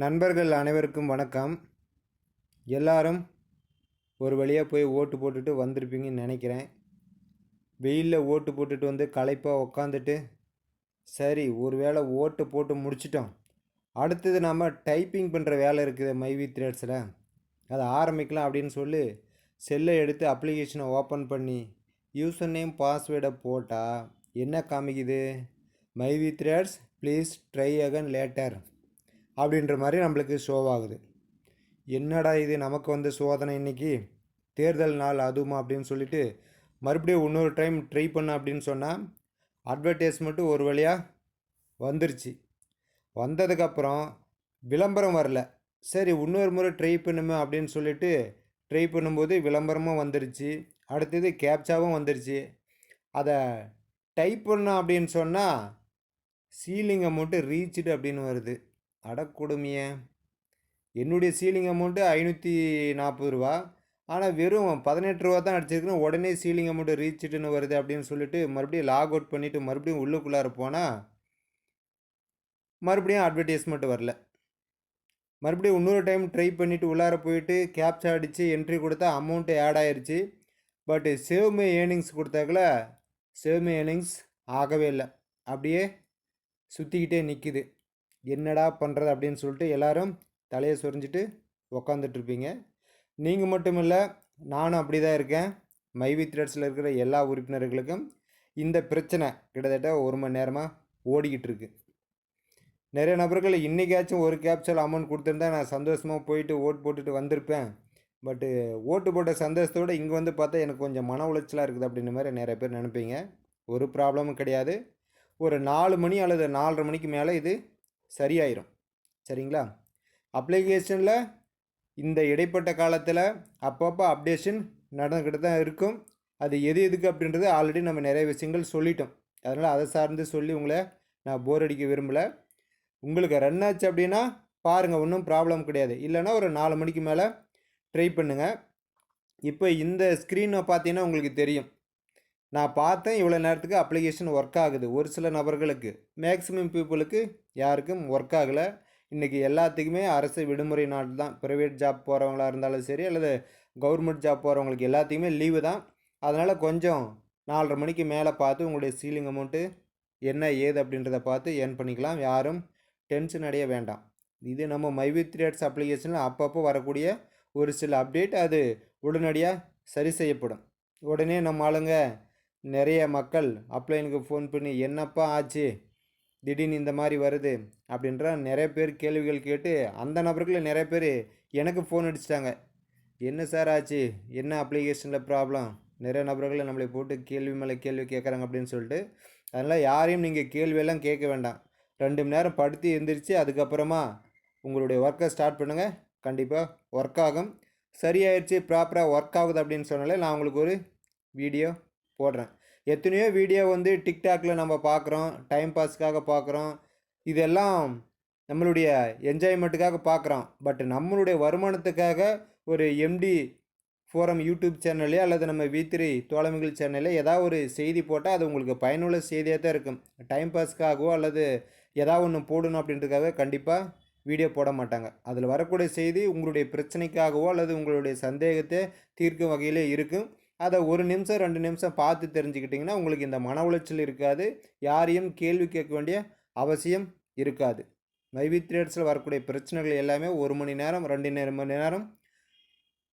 நண்பர்கள் அனைவருக்கும் வணக்கம். எல்லாரும் ஒரு வழியாக போய் ஓட்டு போட்டுட்டு வந்திருப்பீங்கன்னு நினைக்கிறேன். வெயிலில் ஓட்டு போட்டுட்டு வந்து களைப்பாக உக்காந்துட்டு சரி ஒரு வேளை ஓட்டு போட்டு முடிச்சிட்டோம். அடுத்தது நம்ம டைப்பிங் பண்ணுற வேலை இருக்குது மைவி த்ரேட்ஸில். அதை ஆரம்பிக்கலாம் அப்படின்னு சொல்லி செல்லை எடுத்து அப்ளிகேஷனை ஓப்பன் பண்ணி யூசர் நேம் பாஸ்வேர்டை போட்டால் என்ன காமிக்குது? மைவி threads please try again later. அப்படின்ற மாதிரி நம்மளுக்கு ஷோவாகுது என்னடா இது நமக்கு வந்து சோதனை இன்னைக்கு? தேர்தல் நாள் அதுமா அப்படின்னு சொல்லிட்டு மறுபடியும் இன்னொரு டைம் ட்ரை பண்ண அப்படின்னு சொன்னால் அட்வர்டைஸ்மெண்ட்டு ஒரு வழியாக வந்துருச்சு. வந்ததுக்கப்புறம் விளம்பரம் வரல. சரி இன்னொரு முறை ட்ரை பண்ணுமே அப்படின்னு சொல்லிட்டு ட்ரை பண்ணும்போது விளம்பரமும் வந்துருச்சு. அடுத்தது கேப்சாவும் வந்துருச்சு. அதை டைப் பண்ணோம் அப்படின்னு சொன்னால் சீலிங் அமௌண்ட்டு ரீச்டு அப்படின்னு வருது. அடக்கொடுமையே. என்னுடைய சீலிங் அமௌண்ட்டு ஐநூற்றி நாற்பது ரூபா. ஆனால் வெறும் பதினெட்டு ரூபா தான் அடிச்சிருக்கணும் உடனே சீலிங் அமௌண்ட்டு ரீச்சுட்டுன்னு வருது அப்படின்னு சொல்லிட்டு மறுபடியும் லாக் அவுட் பண்ணிவிட்டு மறுபடியும் உள்ளுக்குள்ளார போனால் மறுபடியும் அட்வர்டைஸ்மெண்ட் வரல. மறுபடியும் இன்னொரு டைம் ட்ரை பண்ணிவிட்டு உள்ளார போயிட்டு கேப்சா அடித்து என்ட்ரி கொடுத்தா அமௌண்ட்டு ஆட் ஆயிருச்சு. பட்டு சேவ்மே ஏர்னிங்ஸ் கொடுத்தாக்கல சேவ்மே ஏர்னிங்ஸ் ஆகவே இல்லை. அப்படியே சுற்றிக்கிட்டே நிற்கிது என்னடா பண்ணுறது அப்படின்னு சொல்லிட்டு எல்லோரும் தலையை சொரிஞ்சிட்டு உக்காந்துட்ருப்பீங்க. நீங்கள் மட்டும் இல்லை நானும் அப்படி தான் இருக்கேன். மைவி த்ரெட்ஸில் இருக்கிற எல்லா உறுப்பினர்களுக்கும் இந்த பிரச்சனை கிட்டத்தட்ட ஒரு மணி நேரமாக ஓடிக்கிட்டு இருக்கு நிறைய நபர்கள் இன்றைக்காச்சும் ஒரு கேப்சல் அமௌண்ட் கொடுத்துருந்தா நான் சந்தோஷமாக போயிட்டு ஓட்டு போட்டுட்டு வந்திருப்பேன். பட்டு ஓட்டு போட்ட சந்தோஷத்தோடு இங்கே வந்து பார்த்தா எனக்கு கொஞ்சம் மன உளைச்சலாக இருக்குது அப்படின்ற மாதிரி நிறைய பேர் நினைப்பீங்க. ஒரு ப்ராப்ளமும் கிடையாது. ஒரு நாலு மணி அல்லது நாலரை மணிக்கு மேலே இது சரியாயிரும். சரிங்களா? அப்ளிகேஷனில் இந்த இடைப்பட்ட காலத்தில் அப்பப்போ அப்டேஷன் நடந்துக்கிட்டு தான் இருக்கும். அது எது எதுக்கு அப்படின்றது ஆல்ரெடி நம்ம நிறைய விஷயங்கள் சொல்லிட்டோம். அதனால் அதை சார்ந்து சொல்லி உங்களை நான் போர் அடிக்க விரும்பலை. உங்களுக்கு ரன் ஆச்சு அப்படின்னா பாருங்கள் ஒன்றும் ப்ராப்ளம் கிடையாது. இல்லைன்னா ஒரு நாலு மணிக்கு மேலே ட்ரை பண்ணுங்கள் இப்போ இந்த ஸ்க்ரீனை பார்த்தீங்கன்னா உங்களுக்கு தெரியும். நான் பார்த்தேன் இவ்வளோ நேரத்துக்கு அப்ளிகேஷன் ஒர்க் ஆகுது. ஒரு சில நபர்களுக்கு மேக்ஸிமம் பீப்புளுக்கு யாருக்கும் ஒர்க் ஆகலை. இன்றைக்கி எல்லாத்துக்குமே அரசு விடுமுறை நாள் தான். ப்ரைவேட் ஜாப் போகிறவங்களா இருந்தாலும் சரி அல்லது கவர்மெண்ட் ஜாப் போகிறவங்களுக்கு எல்லாத்துக்குமே லீவு தான். அதனால் கொஞ்சம் நாலரை மணிக்கு மேலே பார்த்து உங்களுடைய சீலிங் அமௌண்ட்டு என்ன ஏது அப்படின்றத பார்த்து ஏர்ன் பண்ணிக்கலாம். யாரும் டென்ஷன் அடைய வேண்டாம். இது நம்ம மைவி த்ரேட்ஸ் அப்ளிகேஷனில் அப்பப்போ வரக்கூடிய ஒரு சில அப்டேட் அது உடனடியாக சரி செய்யப்படும். உடனே நம்ம ஆளுங்க நிறைய மக்கள் அப்ளைனுக்கு ஃபோன் பண்ணி என்னப்பா ஆச்சு? திடீர்னு இந்த மாதிரி வருது. அப்படின்ற நிறைய பேர் கேள்விகள் கேட்டு அந்த நபர்களில் நிறைய பேர் எனக்கு ஃபோன் அடிச்சிட்டாங்க. என்ன சார் ஆச்சு? என்ன அப்ளிகேஷனில் ப்ராப்ளம் நிறைய நபர்களை நம்மளை போட்டு கேள்வி மேலே கேள்வி கேட்குறாங்க அப்படின்னு சொல்லிட்டு அதனால் யாரையும் நீங்கள் கேள்வியெல்லாம் கேட்க வேண்டாம். ரெண்டு மணி நேரம் படுத்து எழுந்திரிச்சு அதுக்கப்புறமா உங்களுடைய ஒர்க்கை ஸ்டார்ட் பண்ணுங்கள் கண்டிப்பாக ஒர்க் ஆகும். சரியாயிடுச்சு ப்ராப்பராக ஒர்க் ஆகுது அப்படின்னு சொன்னாலே நான் உங்களுக்கு ஒரு வீடியோ போடுறேன். எத்தனையோ வீடியோ வந்து டிக்டாக்ல நம்ம பார்க்குறோம் டைம் பாஸ்க்காக பார்க்குறோம் இதெல்லாம் நம்மளுடைய என்ஜாய்மெண்ட்டுக்காக பார்க்குறோம் பட் நம்மளுடைய வருமானத்துக்காக ஒரு எம்டி ஃபோரம் யூடியூப் சேனல்லே அல்லது நம்ம வீத்திரி தோழமைகள் சேனல்லே ஏதாவது ஒரு செய்தி போட்டால் அது உங்களுக்கு பயனுள்ள செய்தியாக தான் இருக்கும். டைம் பாஸ்க்காகவோ அல்லது ஏதாவது ஒன்று போடணும் அப்படின்றதுக்காக கண்டிப்பாக வீடியோ போட மாட்டாங்க. அதில் வரக்கூடிய செய்தி உங்களுடைய பிரச்சனைக்காகவோ அல்லது உங்களுடைய சந்தேகத்தை தீர்க்கும் வகையிலே இருக்கும். அதை ஒரு நிமிஷம் ரெண்டு நிமிஷம் பார்த்து தெரிஞ்சுக்கிட்டிங்கன்னா உங்களுக்கு இந்த மன உளைச்சல் இருக்காது. யாரையும் கேள்வி கேட்க வேண்டிய அவசியம் இருக்காது. மைவி த்ரேட்ஸில் வரக்கூடிய பிரச்சனைகள் எல்லாமே ஒரு மணி நேரம் ரெண்டு நேரம் மணி நேரம்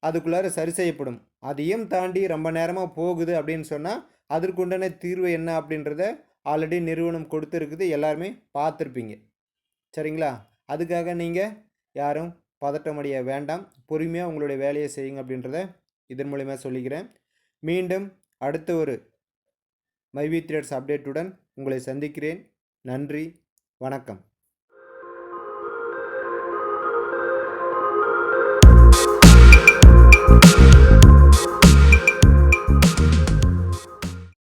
அதுக்குள்ளார சரி செய்யப்படும். அதையும் தாண்டி ரொம்ப நேரமாக போகுது அப்படின்னு சொன்னால் அதற்குண்டான தீர்வு என்ன அப்படின்றத ஆல்ரெடி நிறுவனம் கொடுத்துருக்குது. எல்லாருமே பார்த்துருப்பீங்க. சரிங்களா? அதுக்காக நீங்கள் யாரும் பதட்டமடைய வேண்டாம். பொறுமையாக உங்களுடைய வேலையை செய்யுங்க அப்படின்றத இதன் மூலிமா சொல்லிக்கிறேன். மீண்டும் அடுத்த ஒரு மைவி த்ரேட்ஸ் அப்டேட்டுடன் உங்களை சந்திக்கிறேன். நன்றி வணக்கம்.